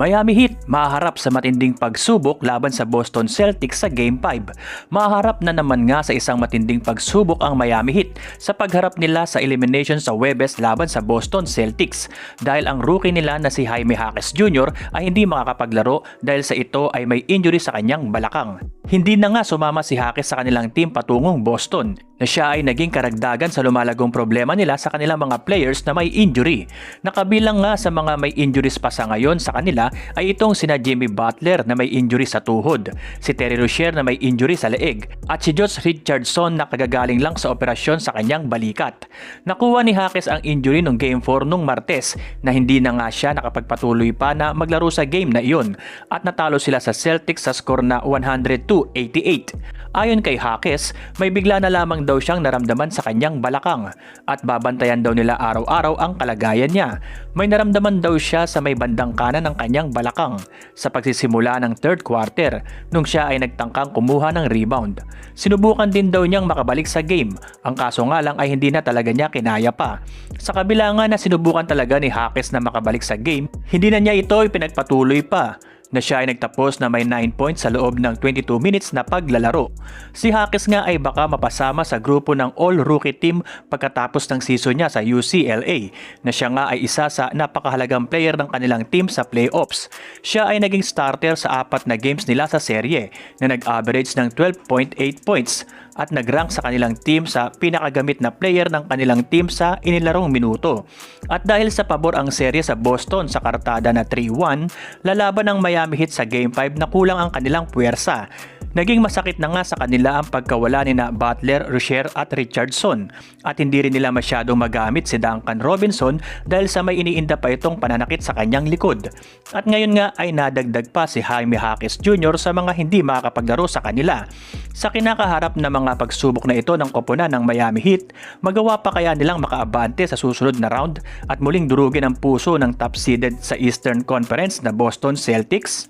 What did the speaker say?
Miami Heat maharap sa matinding pagsubok laban sa Boston Celtics sa Game 5. Maharap na naman nga sa isang matinding pagsubok ang Miami Heat sa pagharap nila sa elimination sa Webes laban sa Boston Celtics dahil ang rookie nila na si Jaime Jaquez Jr. ay hindi makakapaglaro dahil sa ito ay may injury sa kanyang balakang. Hindi na nga sumama si Jaquez sa kanilang team patungong Boston na siya ay naging karagdagan sa lumalagong problema nila sa kanilang mga players na may injury. Nakabilang nga sa mga may injuries pa sa ngayon sa kanila ay itong sina Jimmy Butler na may injury sa tuhod, si Terry Rozier na may injury sa leeg, at si Josh Richardson na kagagaling lang sa operasyon sa kanyang balikat. Nakuha ni Jaquez ang injury nung Game 4 nung Martes na hindi na nga siya nakapagpatuloy pa na maglaro sa game na iyon at natalo sila sa Celtics sa score na 102-88. Ayon kay Jaquez, may bigla na lamang daw siyang naramdaman sa kanyang balakang at babantayan daw nila araw-araw ang kalagayan niya. May naramdaman daw siya sa may bandang kanan ng kanyang balakang sa pagsisimula ng third quarter nung siya ay nagtangkang kumuha ng rebound. Sinubukan din daw niyang makabalik sa game, ang kaso nga lang ay hindi na talaga niya kinaya pa. Sa kabila nga na sinubukan talaga ni Jaquez na makabalik sa game, hindi na niya ito ipinagpatuloy pa na siya ay nagtapos na may 9 points sa loob ng 22 minutes na paglalaro. Si Hakes nga ay baka mapasama sa grupo ng All-Rookie Team pagkatapos ng season niya sa UCLA na siya nga ay isa sa napakahalagang player ng kanilang team sa playoffs. Siya ay naging starter sa apat na games nila sa serye na nag-average ng 12.8 points at nag-rank sa kanilang team sa pinakagamit na player ng kanilang team sa inilarong minuto. At dahil sa pabor ang serye sa Boston sa kartada na 3-1, lalaban ng Miami Heat sa Game 5 na kulang ang kanilang puwersa. Naging masakit na nga sa kanila ang pagkawala ni na Butler, Rozier at Richardson at hindi rin nila masyadong magamit si Duncan Robinson dahil sa may iniinda pa itong pananakit sa kanyang likod. At ngayon nga ay nadagdag pa si Jaime Jaquez Jr. sa mga hindi makakapaglaro sa kanila. Sa kinakaharap na mga pagsubok na ito ng koponan ng Miami Heat, magawa pa kaya nilang makaabante sa susunod na round at muling durugin ang puso ng top seeded sa Eastern Conference na Boston Celtics?